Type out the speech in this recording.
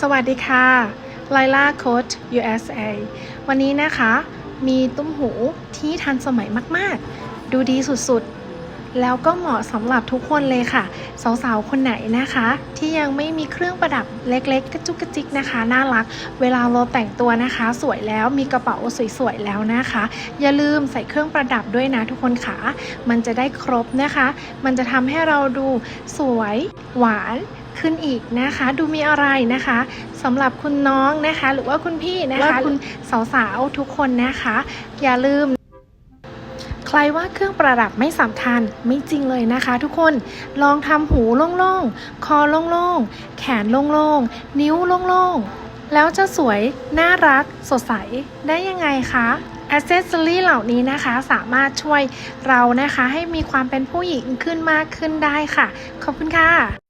สวัสดีค่ะไลล่าโค้ช USA วันนี้นะคะ มีตุ้มหูที่ทันสมัยมากๆ ดูดีสุดๆ แล้วก็เหมาะสำหรับทุกคนเลยค่ะ สาวๆ คนไหนนะคะ ที่ยังไม่มีเครื่องประดับเล็กๆ กระจุกกระจิกนะคะ น่ารัก เวลาเราแต่งตัวนะคะ สวยแล้วมีกระเป๋าสวยๆ แล้วนะคะ อย่าลืมใส่เครื่องประดับด้วยนะทุกคนค่ะ มันจะได้ครบนะคะ มันจะทำให้เราดูสวย หวาน ขึ้นอีกนะคะ ดูมีอะไรนะคะสำหรับคุณน้องนะคะ หรือว่าคุณพี่นะคะคุณสาวๆทุกคนนะคะ อย่าลืมใครว่าเครื่องประดับไม่สำคัญไม่จริงเลยนะคะทุกคนลองทำหูโล่งๆ คอโล่งๆ แขนโล่งๆ นิ้วโล่งๆ แล้วจะสวย น่ารัก สดใสได้ยังไงคะอ c เซสซอรี่เหล่านี้นะคะสามารถช่วยเรานะคะให้มีความเป็นผู้หญิงขึ้นมากขึ้นได้ค่ะ ขอบคุณค่ะ